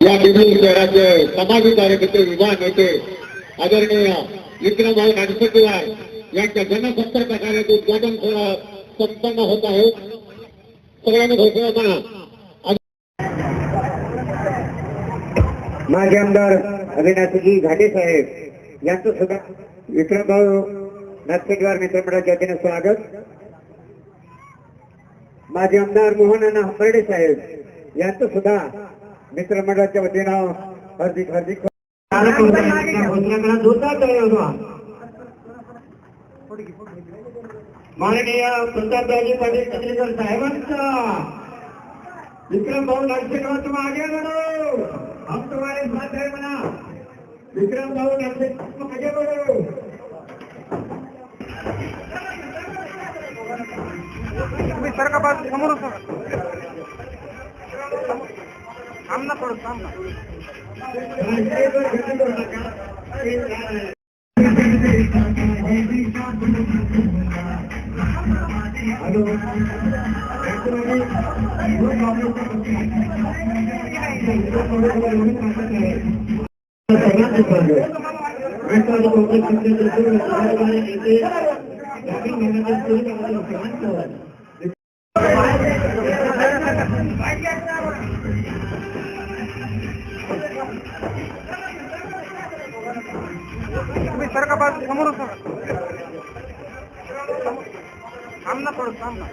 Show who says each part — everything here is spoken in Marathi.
Speaker 1: या बिजली शहराचे समाजी कार्यकर्ते विभाग नेते आदरणीय विक्रमभाऊ नागसकीवार यांच्या जनसंपर्क कार्याचे उद्घाटन संपन्न होत आहे. सगळ्यांनी घोषणा करा.
Speaker 2: माजी आमदार अविनाशजी घाटे साहेब यांचं सुद्धा विक्रमभाऊ नागसेकवार मित्रमंडळाच्या वतीने स्वागत. माजी आमदार मोहन अण्णा हंबर्डे साहेब यांचं सुद्धा मित्रमंडळाच्या वतीनं हार्दिक हार्दिक माननीय प्रतापराजे पाटील कचरेकर साहेबांचा. विक्रम भाऊ नागसेकवार तुम आगे बढ़ो हम तुम्हारे साथ है बना विक्रम भाऊ तुम आगे बढ़ो
Speaker 3: तुम्ही सर का समोर सर সামনা করো সামনা Thank you. तुम्ही सर का बाजू समोर सर थांब ना थोडं थांब ना